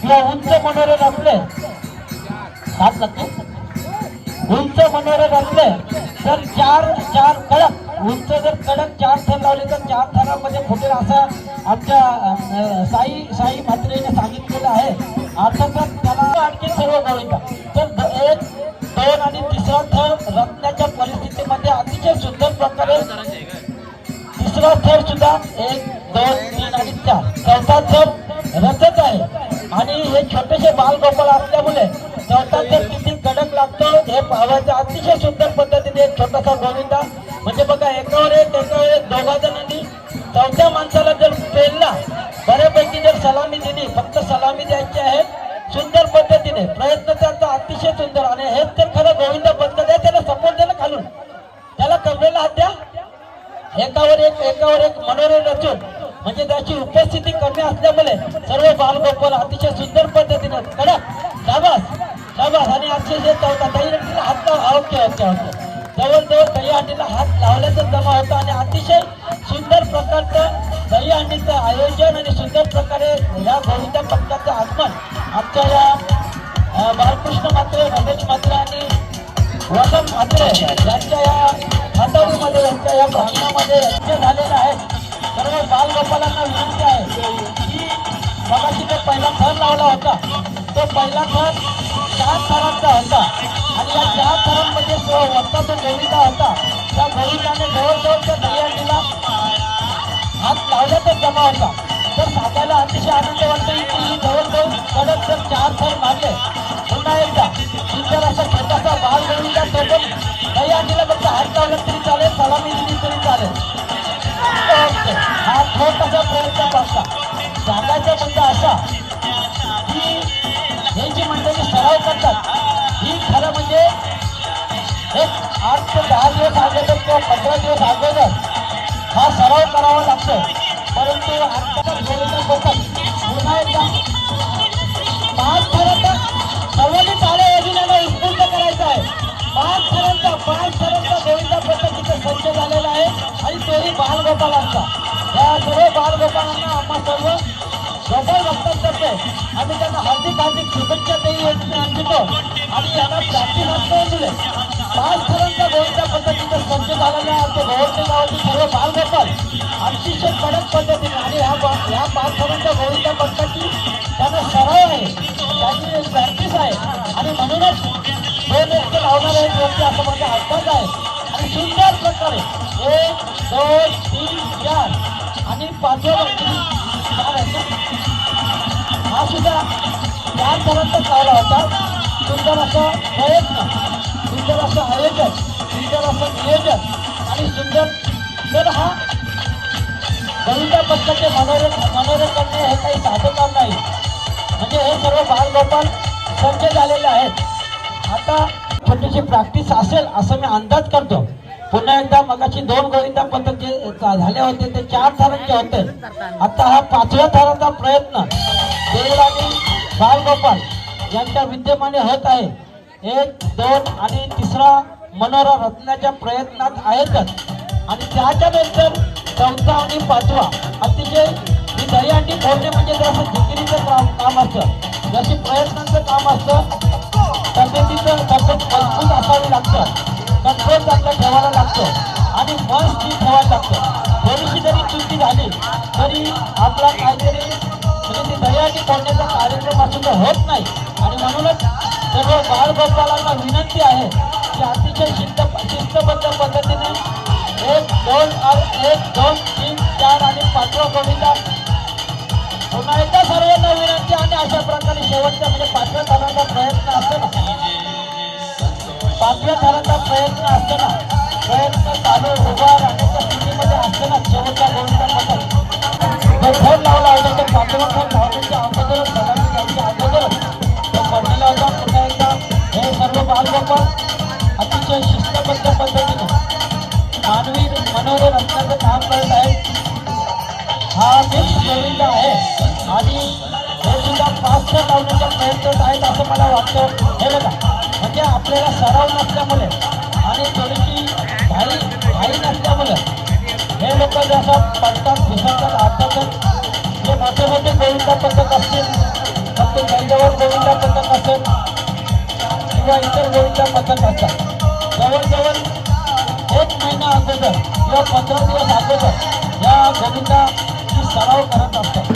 किंवा उंच मनोरे रचले सात लागते उंच मनोरे रचले तर चार चार कडक. उंच जर कडक चार थर लावले तर चार थरामध्ये फुटेल असं आमच्या साई साई म्हात्रेने सांगितलेलं आहे. अर्थातच त्याला आणखी सर्व गोविंदा. तर एक दोन आणि तिसरा थर रत्नाच्या परिस्थितीमध्ये अतिशय सुंदर प्रकारे तिसरा थर सुद्धा एक दोन तीन आणि चार. चौथा थर रचत आहे. आणि हे छोटेसे बालगोपाळ असल्यामुळे चौथा किती कडक लागतो हे पाहायचं अतिशय सुंदर पद्धतीने एक छोटासा गोविंदा. म्हणजे बघा एकावर एक एकावर एक दोघा जणांनी चौथ्या माणसाला जर पेलला बऱ्यापैकी जर सलामी दिली फक्त सलामी द्यायची आहे. सुंदर पद्धतीने प्रयत्न त्यांचा अतिशय सुंदर आणि हेच तर खरं गोविंदा बंद द्या त्याला सपोर्ट द्या खालून. त्याला कमरेला हात द्या एकावर एक एकावर एक मनोरे रचून म्हणजे त्याची उपस्थिती कमी असल्यामुळे सर्व बालगोपाल अतिशय सुंदर पद्धतीने कडक शाबास शाबास. आणि अतिशय चौथा दहीहंडीला हात लाव ओके होतं जवळजवळ दहीहंडीला हात लावल्याचा जमा होता आणि अतिशय सुंदर प्रकारचं दहीहंडीचं आयोजन आणि सुंदर प्रकारे या गोविंदा पथकाचं आगमन आमच्या या बालकृष्ण मात्रे रमेश मात्रे आणि वसंत मात्रे यांच्या या हाताळीमध्ये यांच्या या भांगणामध्ये यज्ञ झालेलं आहे. सर्व बालगोपालांना विनंती आहे की मगाशी जो पहिला थर लावला होता तो पहिला थर चार थरांचा होता. आणि या चार थरांमध्ये जो वरचा तो गोविंदा होता त्या गोविंदाने जवळजवळ त्या दहीहंडीला हात लावल्यातच जमा होता. तर सांगायला अतिशय आनंद वाटतो की ही जवळजवळ कडक जर चार थर मारले पुन्हा एकदा सुंदर असा छोटासा बाल गोविंदा सोबत काही आणलेला फक्त हात लावला तरी चालेल सलामी दिली तरी चालेल. हा प्रयत्न करता. सांगायचा मुद्दा असा की हे जी मंडळी सराव करतात ही खरं म्हणजे एक आठ ते दहा दिवस अगोदर किंवा पंधरा दिवस अगोदर हा सराव करावा लागतो. परंतु आजकाल लोकांना आम्हा सर्व गोपाल भक्तांतर्फे आम्ही त्यांना हार्दिक हार्दिक शुभेच्छा देऊ आणि यांना प्रॅक्टिस दिले. पाच थरांचा गोविंदा पद्धतीचा सज्ज झालेला आमच्या गोवरचे गावातील सर्व बालगोपाल अतिशय कडक पद्धतीने. आणि ह्या ह्या पाच थरांच्या गोविंदा पद्धती त्यांना सराव आहे. त्याची प्रॅक्टिस आहे. आणि म्हणूनच दोन व्यक्ती लावणार आहेत. व्यक्ती असं माझा अंदाज आहे आणि सुंदर प्रकारे एक दोन तीन चार. आणि पाचव्या हा सुद्धा चार थरांचाच होता. सुंदर असा प्रयत्न सुंदर असं आयोजन सुंदर असं नियोजन आणि सुंदर तर हा गोविंदा पक्षाचे मनोरंजन मनोरंजन करणे हे काही साधणार नाही. म्हणजे हे सर्व बालगोपाल सज्ज झालेले आहेत. आता छोटीशी प्रॅक्टिस असेल असं मी अंदाज करतो. पुन्हा एकदा मगाशी दोन गोविंदा पथक जे झाले होते ते चार थरांचे होते. आता हा पाचव्या थराचा प्रयत्न देव आणि बालगोपाल यांच्या विद्यमाने होत आहे. एक दोन आणि तिसरा मनोरा रत्नाच्या प्रयत्नात आहेतच. आणि त्याच्यानंतर चौथा आणि पाचवा अतिशय ही दहीहंडी फोडणे म्हणजे जसं जिकिरीचं काम काम असतं जशी प्रयत्नांचं काम असतं तब्येतीचं तसंच आणि ठेवायला थोडीशी जरी चुकी झाली तरी आपला काहीतरी म्हणजे ती दह्याटी फोडण्याचा कार्यक्रम असून होत नाही. आणि म्हणूनच सर्व बालगोपालांना विनंती आहे की अतिशय शिस्त शिस्तबद्ध पद्धतीने एक दोन एक दोन तीन चार आणि पाचवा कविता पुन्हा एकदा सर्वांना विनंती आणि अशा प्रकारे शेवटचा म्हणजे पाचव्या थराचा प्रयत्न असतो ना. पाचव्या थराचा प्रयत्न असताना प्रयत्न चालू उभा राहण्याच्या स्थितीमध्ये असताना शेवटच्या गोविंदा पथक जर फोन लावला होता तर पाचवा फोन अगोदरच अगोदरच तो पडलेला होता पुन्हा एकदा हे सर्व बालगोपाल अतिशय शिस्तबद्ध पद्धतीने मानवी मनोरे रचण्याचं काम करत आहेत हा देश गोविंद आहे आणि हे सुद्धा पाच लावण्याच्या प्रयत्नात आहेत असं मला वाटतं. हे बघा म्हणजे आपल्याला सरा गोविंदा पथक असतात जवळजवळ एक महिना अगोदर किंवा पंधरा दिवस अगोदर या गोविंदाची सराव करत असतात.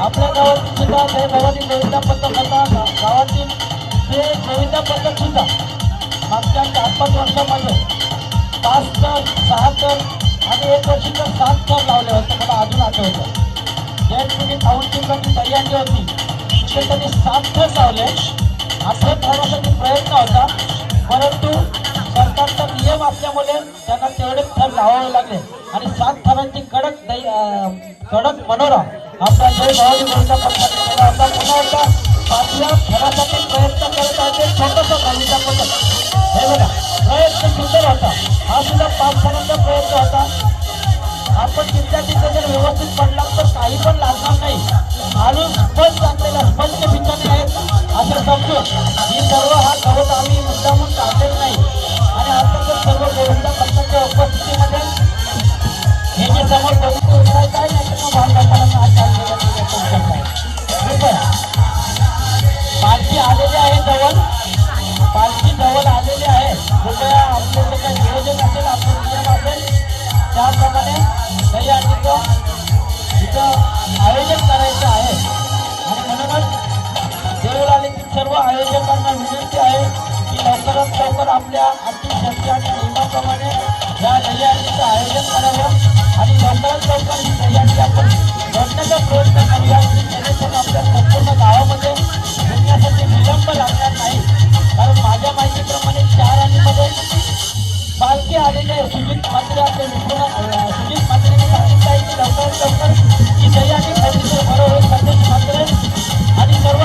आपल्या गावात सुद्धा ते भवानी गोविंदा पथक होता गावातील ते गोविंदा पथक सुद्धा मागच्या चार पाच वर्षामध्ये पाच तर सहा तर आणि एक वर्षी तर सात तर लावले होते मला अजून आठवतं. ज्या ठिकाणी टाउनशिपची दहीहंडी होती तिथे त्यांनी सात तर लावले. आठवत ठरवण्यासाठी प्रयत्न होता परंतु सरकारचा नियम असल्यामुळे त्यांना तेवढे थर लावावे लागले. आणि सात थरांची कडक दही कडक मनोरा आपला जय भावाजी मोर्चा पक्षाने आता पुन्हा एकदा पाचव्या थरासाठी प्रयत्न करत आहे छोटंसं पथक हे बघा प्रयत्न सुंदर होता. हा सुद्धा पाच थरांचा प्रयत्न होता. आपण तिथल्या तिथे जर व्यवस्थित पडला तर काही पण लागणार नाही। आलू स्पष्ट आणलेला स्पष्ट बिचाने आहेत असं समजून ही सर्व हा गवत आम्ही मुद्दामून काढलेला नाही. आणि आता सर्व गोविंदा पक्षाच्या उपस्थितीमध्ये हे जे समोर बघितलं उतराय काय नाही तर मग भागवताना आज चाललेलं पालखी आलेली आहे जवळ. पालखी जवळ आलेली आहे. कृपया आपले जे काही नियोजन असेल आपण आपल्या अतिशक्ती आणि नियमाप्रमाणे या दह्यांचं आयोजन करावं आणि लवकरात लवकर ही दह्यांची आपण जोडण्याचा प्रयत्न करूया की जेणेकरून आपल्या संपूर्ण गावामध्ये घेण्यासाठी विलंब लागणार नाही. कारण माझ्या माहितीप्रमाणे चार आणीमध्ये पालखी आलेले सुजित मात्रे आपले विश्वनाथ सुजित मात्रेने सांगितलं आहे की लवकरात लवकर ही दह्यांची परिसर बरोबर संदेश मात्रे आणि सर्व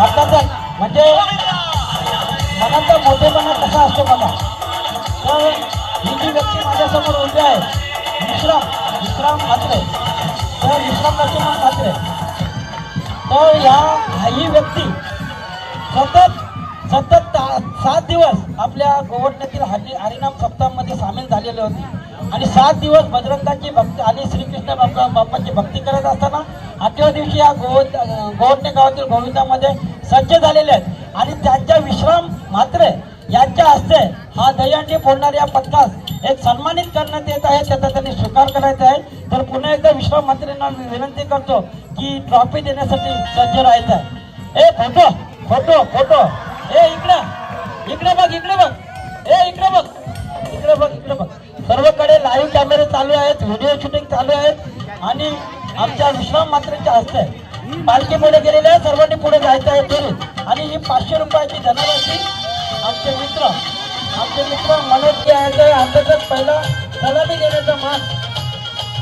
आताचा म्हणजे मनाचा मोठेपणा कसा असतो बघा. तर ही जी व्यक्ती माझ्यासमोर उभी आहे विश्राम विश्राम म्हात्रे तर विश्राम लक्ष्मण म्हात्रे तर या ही व्यक्ती सतत सतत ता- सात दिवस आपल्या गोवर्धनातील हरि हरिनाम सप्ताहामध्ये सामील झालेले होते. आणि सात दिवस बजरंगाची भक्ती आणि श्रीकृष्ण बाप्पा बाप्पाची भक्ती करत असताना आठव्या दिवशी या गोव गोवर्धने गावातील गोविंदामध्ये सज्ज झालेले आहेत. आणि त्यांच्या विश्राम मात्र यांच्या हस्ते हा दह्यांडी फोडणाऱ्या पथकास एक सन्मानित करण्यात येत आहे. त्याचा त्यांनी स्वीकार करायचा आहे. तर पुन्हा एकदा विश्राम मंत्र्यांना मी विनंती करतो की ट्रॉफी देण्यासाठी सज्ज राहायचं आहे. ए फोटो फोटो फोटो. ए इकडं. इकडे बघ इकडे बघ. ए इकडे बघ. इकडे बघ इकडे बघ. सर्वकडे लाईव्ह कॅमेरे चालू आहेत व्हिडिओ शूटिंग चालू आहेत. आणि आमच्या विश्राम मात्रेच्या हस्ते पालखी पुढे गेलेले सर्वांनी पुढे जायचं आहे फेरीत आणि ही पाचशे रुपयाची धनराशी आमचे मित्र आमचे मित्र मनोज जे आहे अंतर्गत पहिला सलामी देण्याचा मान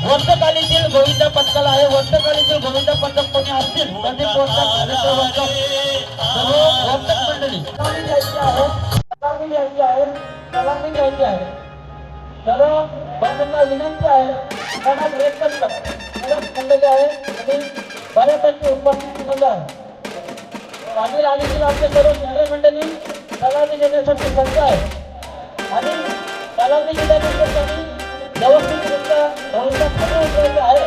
वर्षकालीतील गोविंदा पथकाला आहे. वर्षकालीतील गोविंदा पथक कोणी असतील? प्रदीप ते सर्व वर्धक मंडळी. सलामी द्यायची आहे. सलामी घ्यायची आहे. सलामी घ्यायची आहे. सर्व बंधूंना विनंती आहे. त्यांना ब्रेक मंडळी आहे. आणि बऱ्यापैकी उपस्थित मुलं मागील आधीतील आमचे सर्व मित्र मंडळी तलाठी घेण्यासाठी सज्ज आहे. आणि तलाठी दिल्यानंतर त्यांनी व्यवस्थितरित्या बहुधा खाली उतरायचं आहे.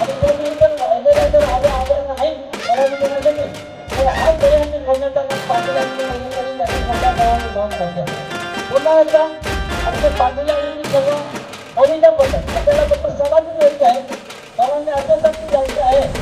आणि तो मी पण राहिलेला जर आले आले नाही तलाठी घेण्यासाठी तर हा पर्यंत फोडण्याचा पाटील यांनी नवीन पाहिजे पुन्हा एकदा आमचे पाटील आणि सर्व गोविंदा पडतात आपल्याला फक्त सलामी द्यायची आहे सर्वांनी अर्थासाठी द्यायची आहे.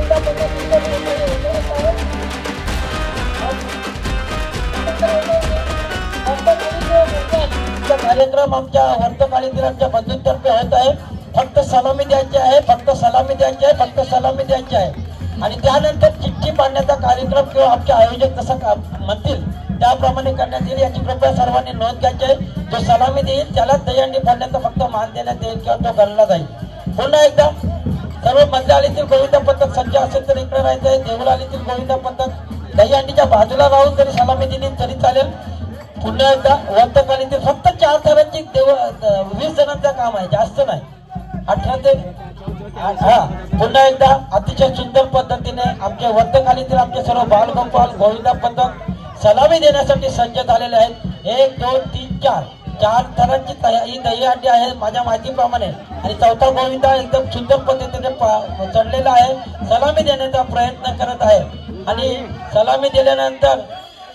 कार्यक्रम आमच्या वर्तकालीतील आमच्या बंधूंतर्फे होत आहे. फक्त सलामी द्यायची आहे फक्त सलामी द्यायची आहे फक्त सलामी द्यायची आहे. आणि त्यानंतर चिठ्ठी पाडण्याचा कार्यक्रम किंवा आमचे आयोजक जसं म्हणतील त्याप्रमाणे करण्यात येईल. याची कृपया सर्वांनी नोंद घ्यायची आहे. जो सलामी देईल त्याला दहीहंडी फोडण्याचा फक्त मान देण्यात येईल किंवा तो गणला जाईल. पुन्हा एकदा सर्व मध्याआलीतील गोविंद पथक सज्ज असेल तर इकडे राहायचं आहे देवळालीतील गोविंद पथक दहीहंडीच्या बाजूला राहून जरी सलामी दिली तरी चालेल. पुन्हा एकदा वर्तकालीतील फक्त चार थरांची देव वीस जणांचं काम आहे जास्त नाही. अठरा ते हा पुन्हा एकदा अतिशय सुंदर पद्धतीने आमच्या वर्तकालीतील आमचे सर्व बालगोपाल गोविंदा पथक सलामी देण्यासाठी सज्ज झालेले आहेत. एक दोन तीन चार. चार थरांची ही दहीहंडी आहे माझ्या माहितीप्रमाणे. आणि चौथा गोविंदा एकदम सुंदर पद्धतीने प- चढलेला आहे. सलामी देण्याचा प्रयत्न करत आहे. आणि सलामी दिल्यानंतर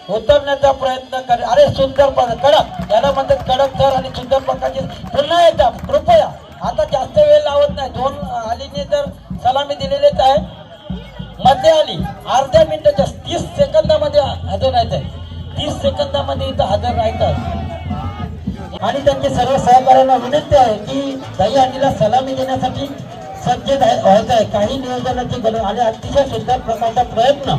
उतरण्याचा प्रयत्न कर अरे सुंदरपण कडक. याला म्हणतात कडक थर आणि सुंदर प्रकारचे पुन्हा एकदा कृपया. आता जास्त वेळ लावत नाही. दोन आलीने तर सलामी दिलेलेच आहे. मध्ये आली. अर्ध्या मिनिटाच्या तीस सेकंदामध्ये हजर राहायचंय आहे. तीस सेकंदामध्ये इथं हजर राहायचं आहे. आणि त्यांचे सर्व सहकार्यांना विनंती आहे की दहीहंडीला सलामी देण्यासाठी सज्ज व्हायचं आहे. काही नियोजनाची गरज आणि अतिशय सुंदर प्रकारचा प्रयत्न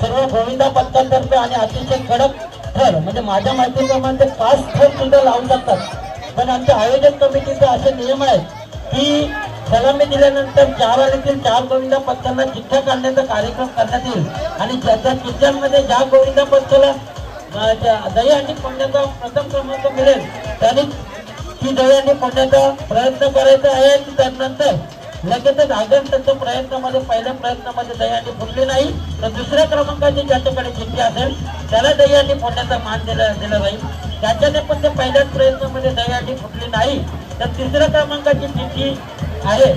सर्व गोविंदा पथकांतर्फे आणि अतिशय कडक थर म्हणजे माझ्या माहितीप्रमाणे ते पाच थर सुद्धा लावू शकतात. पण आमच्या आयोजन कमिटीचे असे नियम आहेत की सलामी दिल्यानंतर चार आलीतील चार गोविंदा पथकांना चिठ्ठ्या काढण्याचा कार्यक्रम करण्यात येईल. आणि ज्याच्या चिठ्ठ्यांमध्ये ज्या गोविंदा पथकाला दही आणि दहीहंडी फोडण्याचा प्रथम क्रमांक मिळेल त्यांनी ती दहीहंडी फोडण्याचा प्रयत्न करायचा आहे की त्यानंतर लगेचच आगंतच्या प्रयत्नामध्ये पहिल्या प्रयत्नामध्ये दह्याने फुटली नाही तर दुसऱ्या क्रमांकाची ज्याच्याकडे जिंकी असेल त्याला दह्याने फोडण्याचा मान दिला दिला जाईल. त्याच्याने पण ते पहिल्याच प्रयत्नामध्ये दह्याने फुटली नाही तर तिसऱ्या क्रमांकाची जिंकी आहे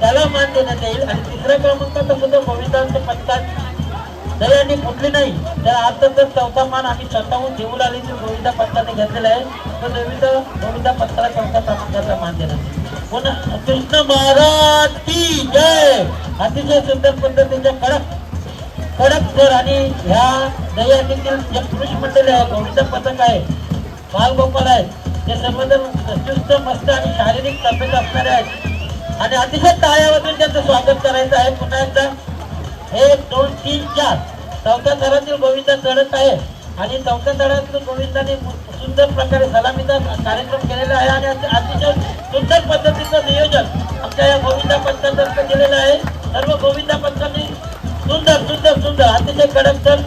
त्याला मान देण्यात येईल. आणि तिसऱ्या क्रमांकाचा सुद्धा गोविंदांच्या पथकात दहीहंडी फुटली नाही तर आता तर चौथा मान आम्ही स्वतःहून देऊळ आली गोविंदा पत्राने घेतलेला आहे. तो देवीचा गोविंदा पंताला चौथा क्रमांकाचा मान देणार पुन्हा कृष्ण महाराज की जय. अतिशय सुंदर पद्धतीच्या कडक कडक सर आणि ह्या दहीहंडीतील जे पुरुष मंडळी आहे गोविंद पथक आहे बालगोपाल आहे ते सर्वजण चुस्त मस्त आणि शारीरिक तब्येत असणारे आहेत. आणि अतिशय टाळ्यावरून त्यांचं स्वागत करायचं आहे. पुन्हा एकदा एक दोन तीन चार. चौथ्या थरातील गोविंदा चढत आहे. आणि चौथ्या थरातील गोविंदाने सुंदर प्रकारे सलामीचा कार्यक्रम केलेला आहे आणि अतिशय सुंदर पद्धतीचं नियोजन आमच्या या गोविंदा पंचातर्फे केलेलं आहे. सर्व गोविंदा पंचांनी सुंदर सुंदर सुंदर अतिशय कडक तर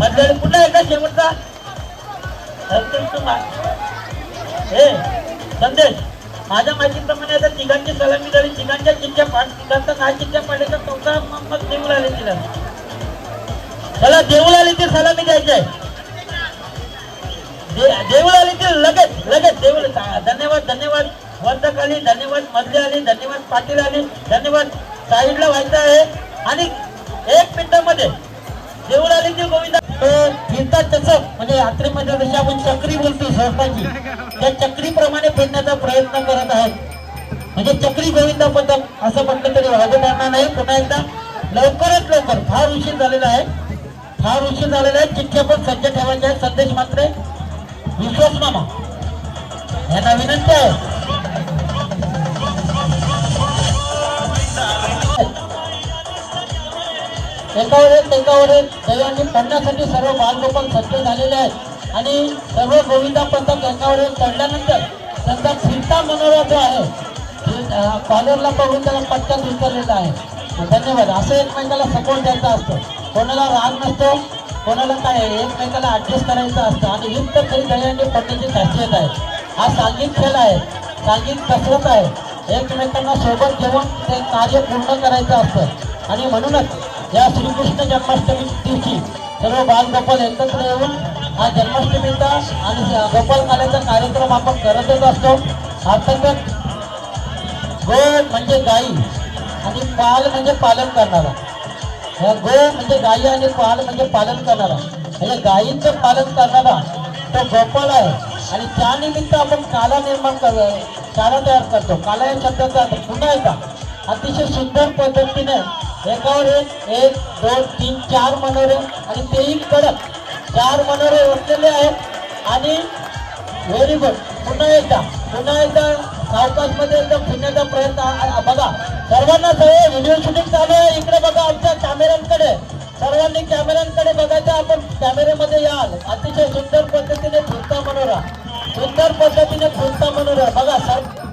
मंडळी पुन्हा एकदा शेवटचा हे संदेश. माझ्या माहितीप्रमाणे आता तिघांची सलामी झाली. तिघांच्या चिठ्ठ्या पाठ तिघांचा नाही चिठ्ठ्या पाडल्या तर चौथा मग देऊळ आले तिला चला देऊळ आले ते सलामी द्यायची आहे देऊळ आली लगेच लगेच देऊळ धन्यवाद धन्यवाद. वर्धक आली धन्यवाद. मधले आली धन्यवाद. पाटील आली धन्यवाद. साईडला व्हायचं आहे. आणि एक मिनिटामध्ये देऊळ आली ती गोविंदा फिरतात तसं म्हणजे यात्रेमध्ये जशी आपण चक्री बोलतो सहसाची. त्या चक्रीप्रमाणे फिरण्याचा प्रयत्न करत आहेत. म्हणजे चक्री गोविंदा पथक असं म्हटलं तरी वाजत नाही. पुन्हा एकदा लवकरात लवकर फार उशीर झालेला आहे. फार उशीर झालेला आहे. चिठ्ठ्या पण सज्ज ठेवायच्या आहेत. संदेश मात्र विश्वास मामा. यांना विनंती आहे. एकावर एक एकावर एक दैवांनी पडण्यासाठी सर्व बालगोपाल सज्ज झालेले आहेत. आणि सर्व गोविंदा पथक एकावर एक चढल्यानंतर त्यांचा फिरता मनोरा जो आहे कॉलरला बघून त्याला पटकन उचललेला आहे. धन्यवाद. असं एकमेकाला सपोर्ट द्यायचा असतो. कोणाला राग नसतो कोणाला काय आहे, एकमेकाला ऍडजस्ट करायचं असतं आणि हीच तर खरी दहीहंडी पडण्याची खासियत आहे. हा सांघिक खेळ आहे. सांघिक कसरत आहे. एकमेकांना सोबत घेऊन ते कार्य पूर्ण करायचं असतं. आणि म्हणूनच या श्रीकृष्ण जन्माष्टमी दिवशी सर्व बालगोपाल एकत्र येऊन हा जन्माष्टमीचा आणि गोपाल काल्याचा कार्यक्रम आपण करतच असतो. अर्थातच गो म्हणजे गाई आणि पाल म्हणजे पालन करणारा. गो म्हणजे गायी आणि पाल म्हणजे पालन करणारा. म्हणजे गायींचं पालन करणारा तो गोपाळ आहे. आणि त्यानिमित्त आपण काला निर्माण कर काला तयार करतो. काला या शब्दाचा अर्थ पुन्हा एकदा अतिशय सुंदर पद्धतीने एकावर एक एक दोन तीन चार मनोरे आणि तेही कडक. चार मनोरे ओढलेले आहेत आणि व्हेरी गुड. पुन्हा एकदा पुन्हा एकदा सावकाशमध्ये एकदम फिरण्याचा प्रयत्न बघा. सर्वांना सगळे व्हिडिओ शूटिंग चालू आहे. इकडे बघा आमच्या कॅमेऱ्यांकडे सर्वांनी कॅमेऱ्यांकडे बघायचं आपण कॅमेऱ्यामध्ये याल. अतिशय सुंदर पद्धतीने फुलता मनोरा सुंदर पद्धतीने फुलता मनोरा बघा सर.